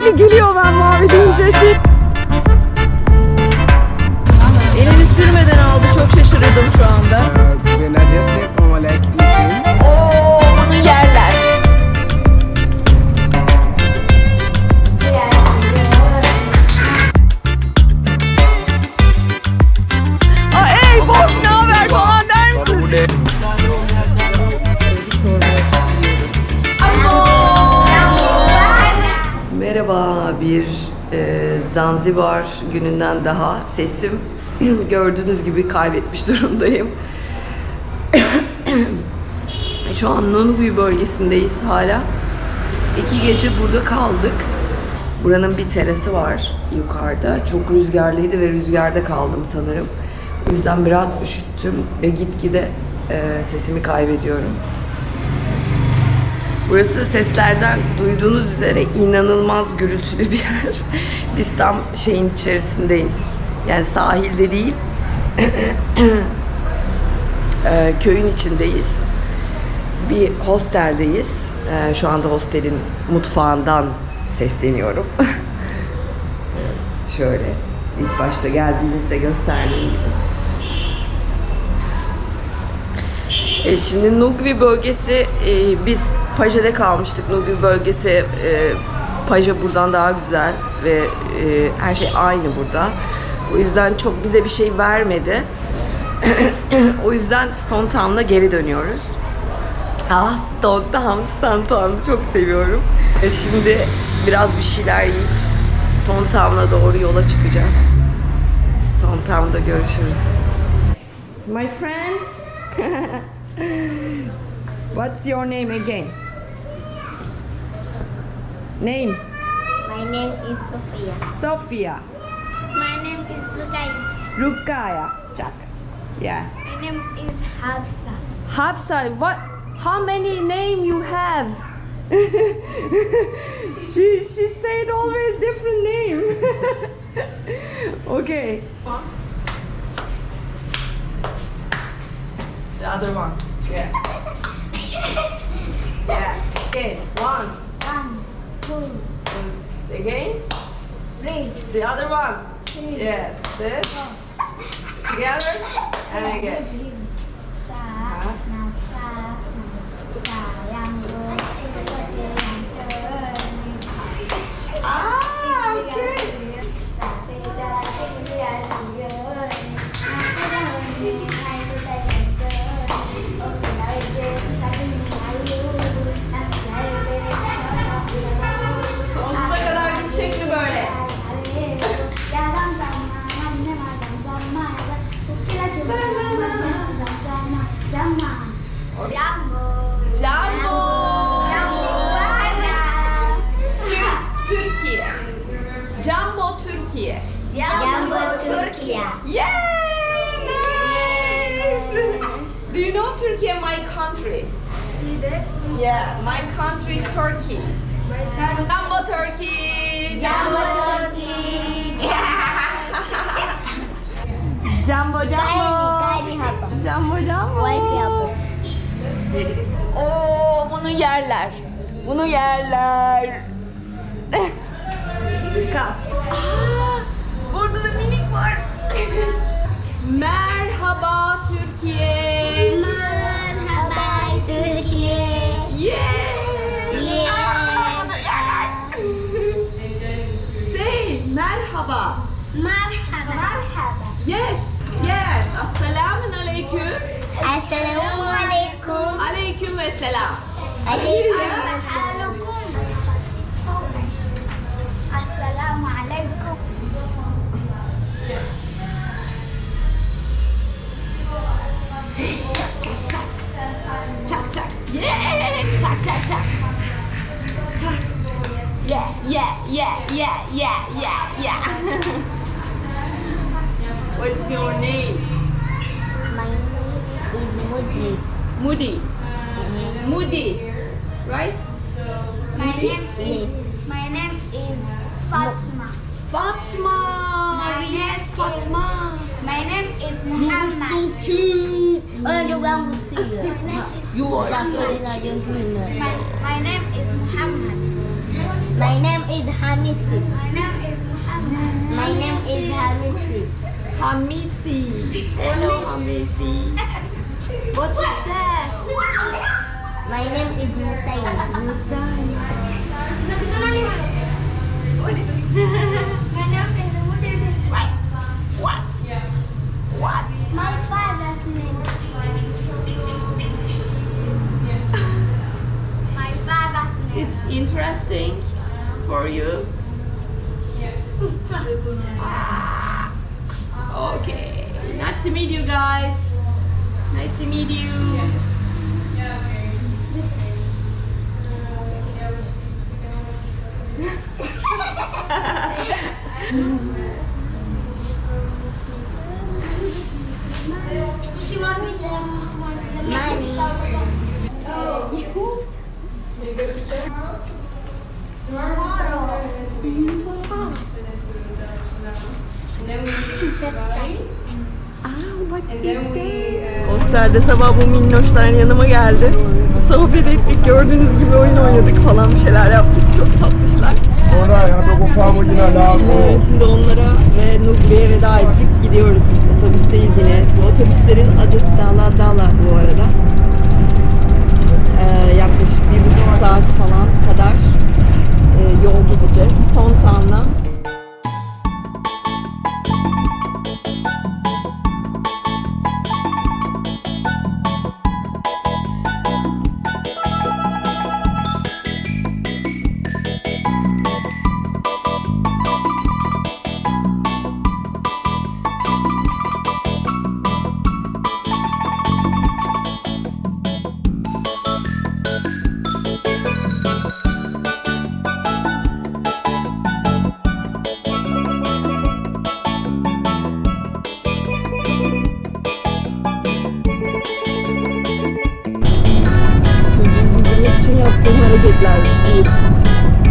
sürekli gülüyor ben mavi deyince. Zanzibar gününden daha sesim gördüğünüz gibi kaybetmiş durumdayım. Şu an Nunhui bölgesindeyiz hala. İki gece burada kaldık. Buranın bir terası var yukarıda. Çok rüzgarlıydı ve rüzgarda kaldım sanırım. O yüzden biraz üşüttüm ve gitgide e, sesimi kaybediyorum. Burası seslerden duyduğunuz üzere inanılmaz gürültülü bir yer. Biz tam şeyin içerisindeyiz. Yani sahilde değil, e, köyün içindeyiz. Bir hosteldeyiz. E, şu anda hostelin mutfağından sesleniyorum. Şöyle ilk başta geldiğinizde gösterdiğim gibi. E, şimdi Nugvi bölgesi e, biz Paja'da kalmıştık. Nugvi bölgesi e, Paja buradan daha güzel ve e, her şey aynı burada. O yüzden çok bize bir şey vermedi. o yüzden Stone Town'a geri dönüyoruz. Ah Stone Town, Stone Town'u çok seviyorum. E, şimdi biraz bir şeyler yiyip Stone Town'a doğru yola çıkacağız. Stone Town'da görüşürüz. My friends. What's your name again? Name? My name is Sophia. Sophia. My name is Lukai. Rukaya. Jack. Yeah. My name is Hafsa. Hapsa, what? How many name you have? she she said always different name. okay. The other one. Yeah. yeah. Okay. One. Two, Again. three, The other one. Yeah. This. Together. And again. Yeah, my country, Turkey. Jumbo Turkey! Jumbo Turkey. Jumbo, jumbo! Jumbo, jumbo! Oo, bunu yerler. Bunu yerler. Kalk. Aa, burada da minik var. Alaikum Assalamu alaikum. Çak çak. Yeah. Çak çak. Çak. Yeah, yeah, yeah, yeah, yeah, yeah, yeah. What's your name? My name is Mudli. Moody. Moody. Right? My name is My name is Fatma. Fatma. My We name have is- Fatma. My name is Muhammad. Oh, you are so cute. Ơ chú găng một xì? You are so tôi đi là dân thuyền My, my name is Muhammad. My name is Hamisi. My name is Muhammad. My name is Hamisi. Hamisi. Hello Hamisi. What is that? My name is Musayn. My name is Mudir. What? What? My father's name. My father's name. It's interesting for you. Ah, okay. Nice to meet you guys. Nice to meet you. She want me to. Hostelde sabah bu minnoşların yanıma geldi. Sohbet ettik, gördüğünüz gibi oyun oynadık falan bir şeyler yaptık. Çok tatlışlar. Ee, şimdi onlara ve Nugri'ye veda ettik. Gidiyoruz. Otobüsteyiz yine. Bu otobüslerin adı Dala Dala bu arada. Ee, yaklaşık bir buçuk saat falan kadar e, yol ating maligid love.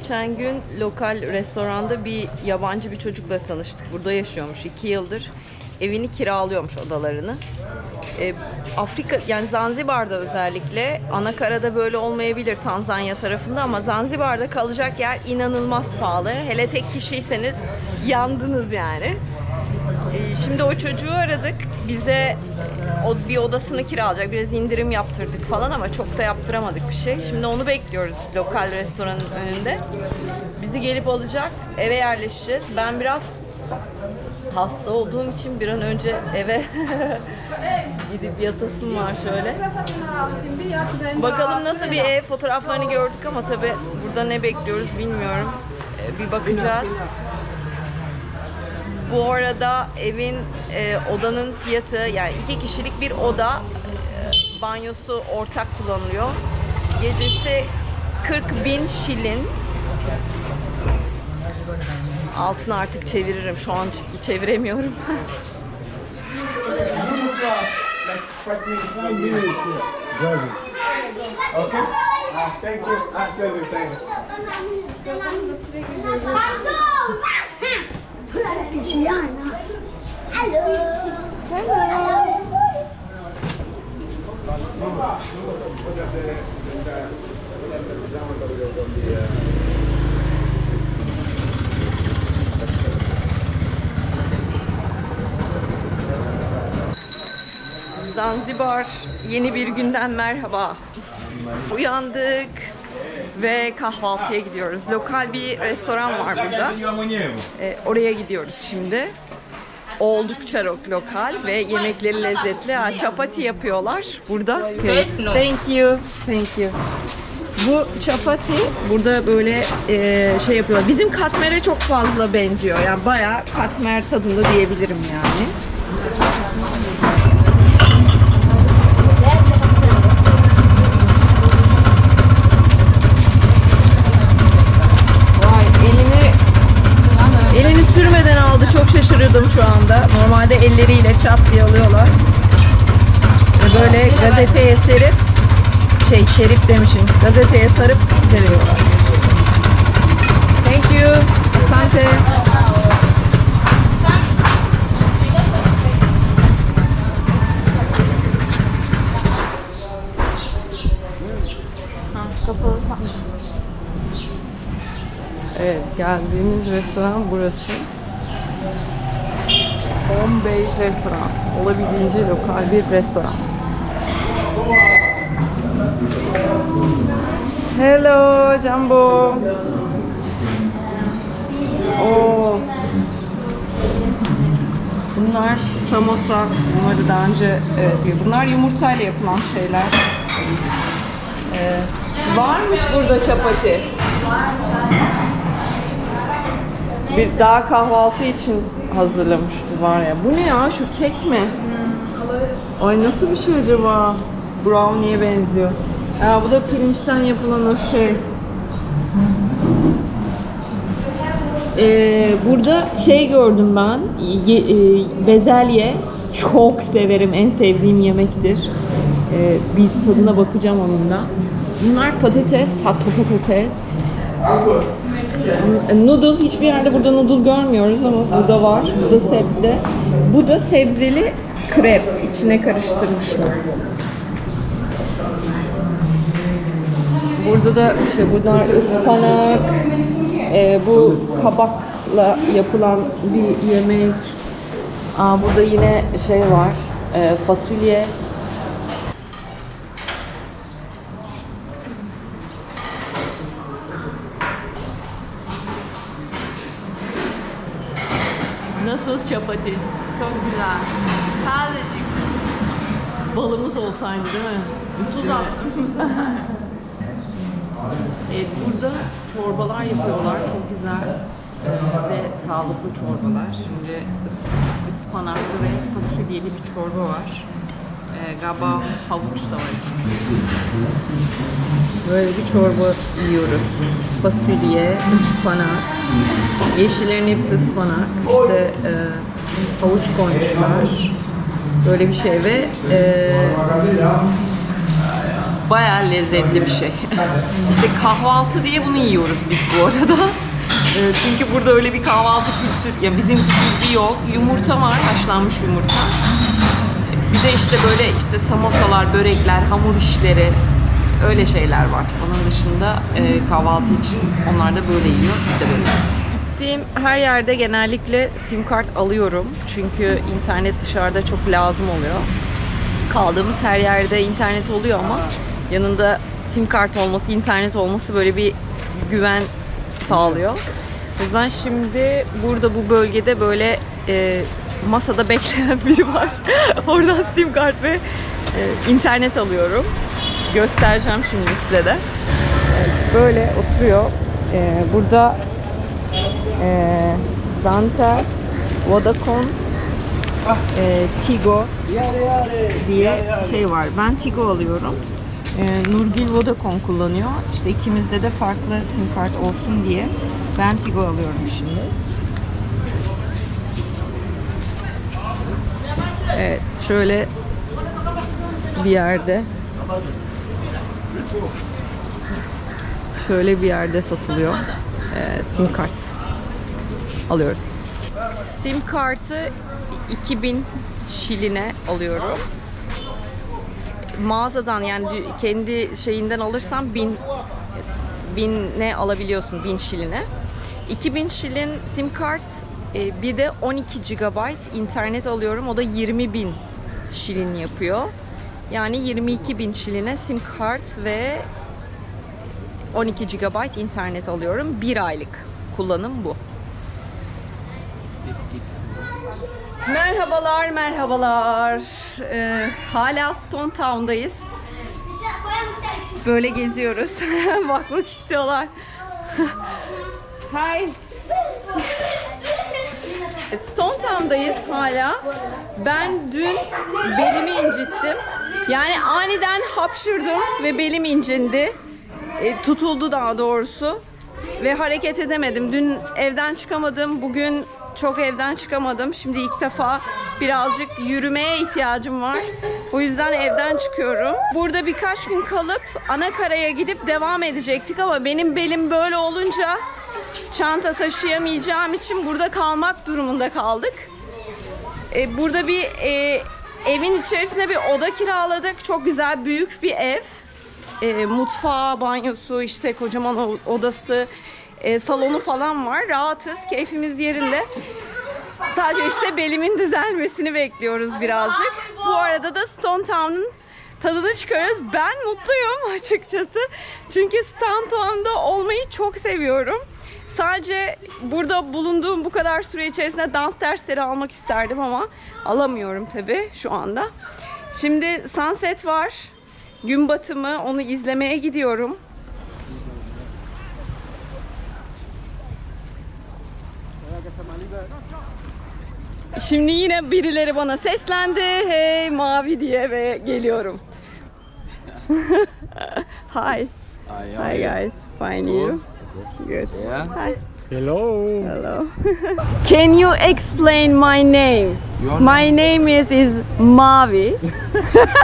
Geçen gün lokal restoranda bir yabancı bir çocukla tanıştık. Burada yaşıyormuş iki yıldır. Evini kiralıyormuş odalarını. Ee, Afrika yani Zanzibar'da özellikle anakarada böyle olmayabilir Tanzanya tarafında ama Zanzibar'da kalacak yer inanılmaz pahalı. Hele tek kişiyseniz yandınız yani. Ee, Şimdi o çocuğu aradık. Bize o bir odasını kiralayacak. Biraz indirim yaptırdık falan ama çok da yaptıramadık bir şey. Şimdi onu bekliyoruz lokal restoranın önünde. Bizi gelip alacak. Eve yerleşeceğiz. Ben biraz hasta olduğum için bir an önce eve gidip yatasım var şöyle. Bakalım nasıl bir ev fotoğraflarını gördük ama tabi burada ne bekliyoruz bilmiyorum. Ee, Bir bakacağız. Bu arada evin e, odanın fiyatı yani iki kişilik bir oda e, banyosu ortak kullanılıyor. Gecesi 40 bin şilin. Altını artık çeviririm. Şu an ç- çeviremiyorum. Okay? Ah, thank you. Ah, pleasure, thank you. Zanzibar yeni bir günden merhaba. Uyandık ve kahvaltıya gidiyoruz. Lokal bir restoran var burada. Ee, oraya gidiyoruz şimdi. Oldukça lokal ve yemekleri lezzetli. Ha, çapati yapıyorlar burada. Thank you. Thank you. Bu çapati burada böyle e, şey yapıyorlar. Bizim katmere çok fazla benziyor. Yani bayağı katmer tadında diyebilirim yani. Gazeteye serip şey şerif demişim. Gazeteye sarıp veriyorlar. Thank you. Asante. Evet, geldiğimiz restoran burası. Home Base Restoran. Olabildiğince lokal bir restoran. Hello, Jumbo. Oo. Bunlar samosa. Bunları daha önce e, bunlar yumurtayla yapılan şeyler. E, varmış burada çapati. Biz daha kahvaltı için hazırlamıştı var ya. Bu ne ya? Şu kek mi? Ay nasıl bir şey acaba? Brownie'ye benziyor. Aa, bu da pirinçten yapılan o şey. Ee, burada şey gördüm ben. Ye- e, bezelye. Çok severim. En sevdiğim yemektir. Ee, bir tadına bakacağım onun da. Bunlar patates, tatlı patates. Noodle hiçbir yerde burada noodle görmüyoruz ama burada var. Bu da sebze. Bu da sebzeli krep. içine karıştırmışlar. Burada da işte bunlar ıspanak, e, bu kabakla yapılan bir yemek. Aa, burada yine şey var, e, fasulye. Nasıl çapati? Çok güzel. Tazecik. Balımız olsaydı değil mi? Tuz attım. Evet, burada çorbalar yapıyorlar. Çok güzel e, ve sağlıklı çorbalar. Şimdi ıs- ıspanaklı ve fasulyeli bir çorba var. E, galiba havuç da var içinde. Böyle bir çorba yiyoruz. Fasulye, ıspanak. Yeşillerin hepsi ıspanak. İşte e, havuç koymuşlar. Böyle bir şey ve e, Bayağı lezzetli bir şey. işte kahvaltı diye bunu yiyoruz biz bu arada. Ee, Çünkü burada öyle bir kahvaltı kültürü, ya bizimki gibi yok. Yumurta var, haşlanmış yumurta. Bir de işte böyle işte samosalar, börekler, hamur işleri öyle şeyler var. Onun dışında e, kahvaltı için onlar da böyle yiyor, biz de böyle Gittiğim her yerde genellikle sim kart alıyorum. Çünkü internet dışarıda çok lazım oluyor kaldığımız her yerde internet oluyor ama yanında sim kart olması, internet olması böyle bir güven sağlıyor. O yüzden şimdi burada bu bölgede böyle e, masada bekleyen biri var. Oradan sim kart ve e, internet alıyorum. Göstereceğim şimdi size de. Böyle oturuyor. E, burada e, Zanta, Vodacom, e, Tigo, diye şey var. Ben Tigo alıyorum. Ee, Nurgül Vodacom kullanıyor. İşte ikimizde de farklı sim kart olsun diye ben Tigo alıyorum şimdi. Evet, şöyle bir yerde şöyle bir yerde satılıyor. Ee, sim kart alıyoruz. Sim kartı 2000 şiline alıyorum. Mağazadan yani kendi şeyinden alırsan 1000 bin'e alabiliyorsun 1000 şiline. 2000 şilin sim kart e, bir de 12 GB internet alıyorum. O da 20 bin şilin yapıyor. Yani 22 bin şiline sim kart ve 12 GB internet alıyorum. Bir aylık kullanım bu. Merhabalar, merhabalar. Ee, hala Stone Town'dayız. Böyle geziyoruz. Bakmak istiyorlar. Hi. Stone Town'dayız hala. Ben dün belimi incittim. Yani aniden hapşırdım ve belim incindi. E, tutuldu daha doğrusu. Ve hareket edemedim. Dün evden çıkamadım. Bugün çok evden çıkamadım. Şimdi ilk defa birazcık yürümeye ihtiyacım var. O yüzden evden çıkıyorum. Burada birkaç gün kalıp Anakara'ya gidip devam edecektik ama benim belim böyle olunca çanta taşıyamayacağım için burada kalmak durumunda kaldık. E, burada bir e, evin içerisinde bir oda kiraladık. Çok güzel büyük bir ev. E, mutfağı, banyosu, işte kocaman odası, e, salonu falan var. Rahatız, keyfimiz yerinde. Sadece işte belimin düzelmesini bekliyoruz birazcık. Bu arada da Stone Town'un tadını çıkarıyoruz. Ben mutluyum açıkçası. Çünkü Stone Town'da olmayı çok seviyorum. Sadece burada bulunduğum bu kadar süre içerisinde dans dersleri almak isterdim ama alamıyorum tabii şu anda. Şimdi sunset var. Gün batımı onu izlemeye gidiyorum. Şimdi yine birileri bana seslendi. Hey mavi diye ve geliyorum. Hi. Hi guys. Fine you. Good. Yeah. Hi. Hello. Hello. Can you explain my name? Your My name is is Mavi.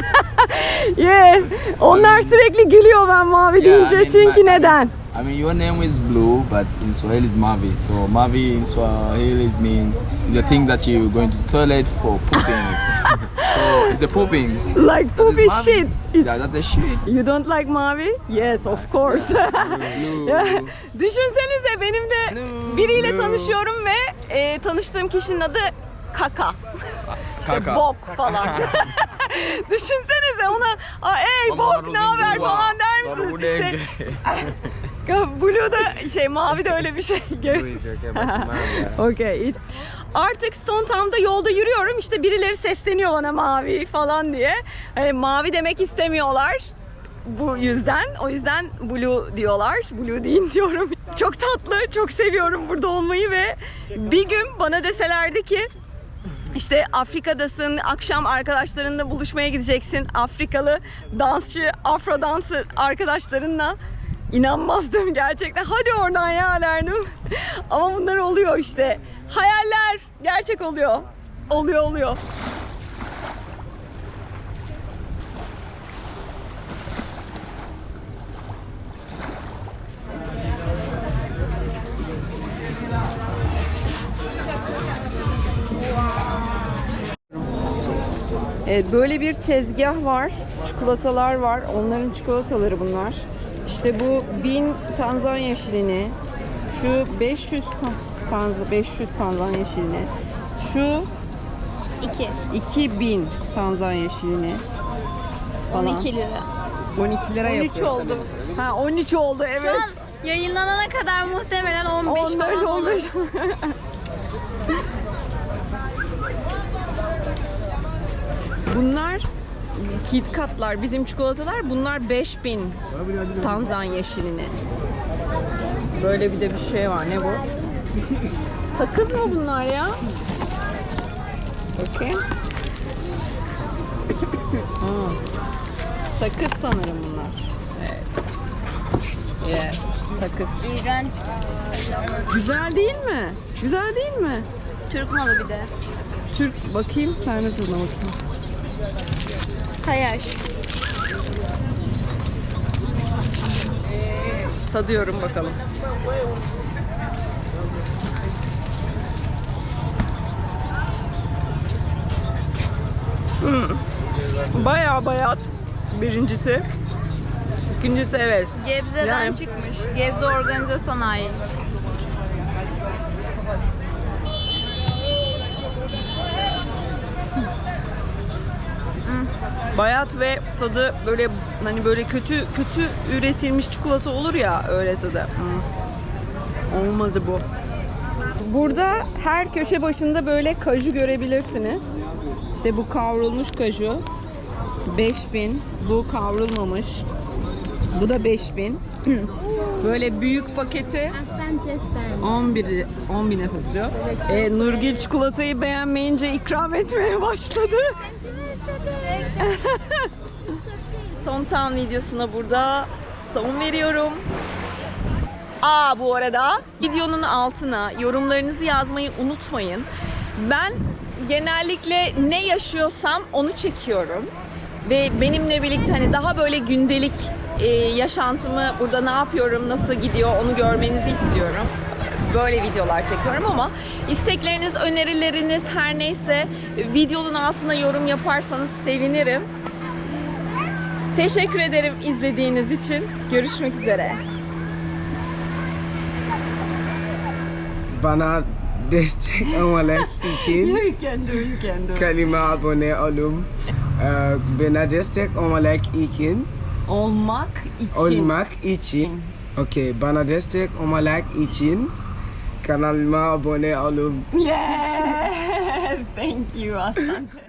yeah. Onlar sürekli gülüyor ben Mavi Yeah, deyince I mean, çünkü my- neden? I mean, your name is Blue, but in Swahili is Mavi. So Mavi in Swahili means the thing that you're going to toilet for pooping. so it's the pooping. Like poopy Mavi. shit. It's- Yeah, that's the shit. You don't like Mavi? Yes, of course. Blue. Düşünsenize benim de Blue, biriyle blue. tanışıyorum ve e, tanıştığım kişinin adı Kaka. İşte Kaka. bok falan. Düşünsenize ona "Aa, ey bok ne haber falan der misiniz? İşte yang- Blue da şey mavi de öyle bir şey. Okay. Artık Stone Town'da yolda yürüyorum işte birileri sesleniyor bana mavi falan diye. Hani mavi demek istemiyorlar bu yüzden. O yüzden blue diyorlar. Blue deyin diyorum. Çok tatlı, çok seviyorum burada olmayı ve bir gün bana deselerdi ki işte Afrika'dasın, akşam arkadaşlarınla buluşmaya gideceksin. Afrikalı dansçı, afro dansı arkadaşlarınla. İnanmazdım gerçekten. Hadi oradan ya derdim. Ama bunlar oluyor işte. Hayaller gerçek oluyor. Oluyor oluyor. Evet, böyle bir tezgah var. Çikolatalar var. Onların çikolataları bunlar. İşte bu 1000 Tanzanya şilini, şu 500 ta- Tanz 500 Tanzanya şilini, şu 2. 2000 Tanzanya şilini falan. 12 lira. 12 lira 13 yapıyor. oldu. Ha 13 oldu Şu evet. an yayınlanana kadar muhtemelen 15 15 falan olur. olmuş. Bunlar KitKatlar, bizim çikolatalar. Bunlar 5000 Tanzanya şilini. Böyle bir de bir şey var. Ne bu? Sakız mı bunlar ya? Okey. Aa, Sakız sanırım bunlar. Evet. Yeah, sakız. İğrenç. Güzel değil mi? Güzel değil mi? Türk malı bir de. Türk bakayım. De tadına bakayım. Kayaş. Tadıyorum bakalım. Hmm. Bayağı bayat. Birincisi. İkincisi evet. Gebze'den Yani- çıkmış. Gebze Organize Sanayi. Bayat ve tadı böyle hani böyle kötü kötü üretilmiş çikolata olur ya öyle tadı. Hmm. Olmadı bu. Burada her köşe başında böyle kaju görebilirsiniz. İşte bu kavrulmuş kaju. 5000. Bu kavrulmamış. Bu da 5000. Böyle büyük paketi 11 10 bine satıyor. E, Nurgül çikolatayı beğenmeyince ikram etmeye başladı. Son Town videosuna burada son veriyorum. Aa bu arada videonun altına yorumlarınızı yazmayı unutmayın. Ben genellikle ne yaşıyorsam onu çekiyorum. Ve benimle birlikte hani daha böyle gündelik e, yaşantımı burada ne yapıyorum, nasıl gidiyor onu görmenizi istiyorum. Böyle videolar çekiyorum ama istekleriniz, önerileriniz her neyse videonun altına yorum yaparsanız sevinirim. Teşekkür ederim izlediğiniz için. Görüşmek üzere. Bana destek olmak için kalima abone olun. Ee, Bana destek olmak için Olmak için. olmak için Okey, bana destek olmak için Yeah. Thank you Asante.